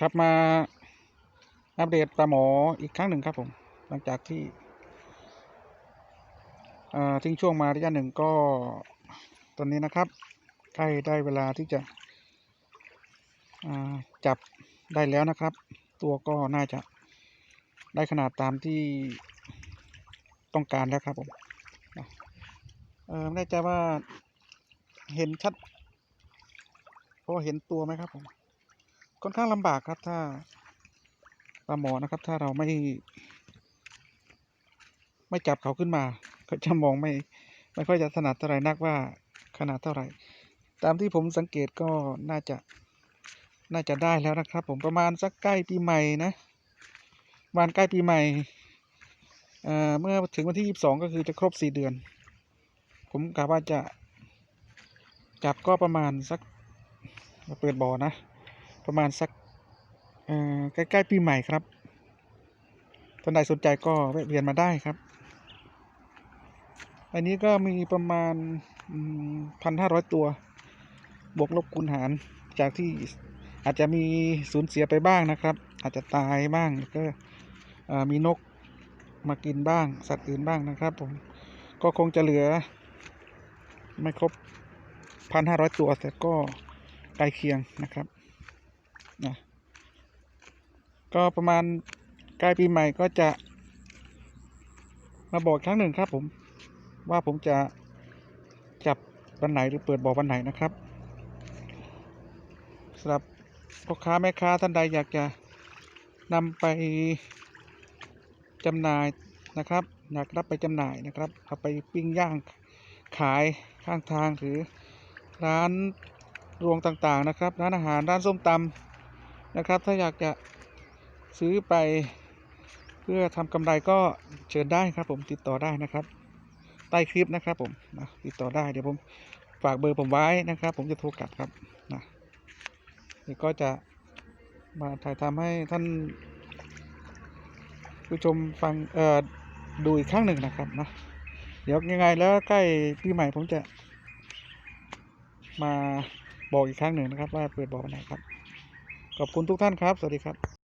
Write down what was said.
ครับมาอัปเดตปลาหมออีกครั้งหนึ่งครับผม หลังจากที่ทิ้งช่วงมาระยะหนึ่งก็ตอนนี้นะครับ ใกล้ได้เวลาที่จะจับได้แล้วนะครับ ตัวก็น่าจะได้ขนาดตามที่ต้องการแล้วครับผมไม่แน่ใจว่าเห็นชัดพอเห็นตัวไหมครับผม ค่อนข้างลำบากครับ ถ้าปลาหมอนะครับ ถ้าเราไม่ ไม่จับเขาขึ้นมา ก็จะมองไม่ ไม่ค่อยจะถนัดเท่าไหร่นักว่าขนาดเท่าไหร่ ตามที่ผมสังเกตก็น่าจะน่าจะได้แล้วนะครับ ผมประมาณสักใกล้ปีใหม่นะประมาณใกล้ปีใหม่เอ่อเมื่อถึงวันที่ยี่สิบสองก็คือจะครบสี่เดือน ผมกะว่าจะจับก็ประมาณสักเปิดบ่อนะ ประมาณสักใกล้ๆปีใหม่ครับท่านใดสนใจก็แวะเวียนมาได้ครับ อันนี้ก็มีประมาณพันห้าร้อยตัว บวกลบคูณหาร จากที่อาจจะมีสูญเสียไปบ้างนะครับ อาจจะตายบ้างก็มีนกมากินบ้าง สัตว์อื่นบ้างนะครับผม ก็คงจะเหลือ ไม่ครบพันห้าร้อยตัวแต่ก็ใกล้เคียงนะครับ นะก็ประมาณใกล้ปีใหม่ก็จะมาบอกครั้งหนึ่งครับผมว่าผมจะจับวันไหนหรือเปิดบ่อวันไหนนะครับสำหรับพ่อค้าแม่ค้าท่านใดอยากจะนำไปจำหน่ายนะครับ อยากรับไปจำหน่ายนะครับเอาไปปิ้งย่างขายข้างทางหรือร้านรวงต่างๆนะครับ ร้านอาหารร้านส้มตำ นะครับ ถ้าอยากจะซื้อไปเพื่อทำกำไรก็เชิญได้ครับ ผมติดต่อได้นะครับ ใต้คลิปนะครับผมนะติดต่อได้เดี๋ยวผมฝากเบอร์ผมไว้นะครับ ผมจะโทรกลับครับนะเดี๋ยวก็จะมาถ่ายทำให้ท่านผู้ชมฟังเอ่อดูอีกครั้งหนึ่งนะครับนะเดี๋ยวยังไงแล้วใกล้ปีใหม่ผมจะมาบอกอีกครั้งหนึ่งนะครับ ว่าเปิดบอกวันไหนครับ ขอบคุณทุกท่านครับ สวัสดีครับ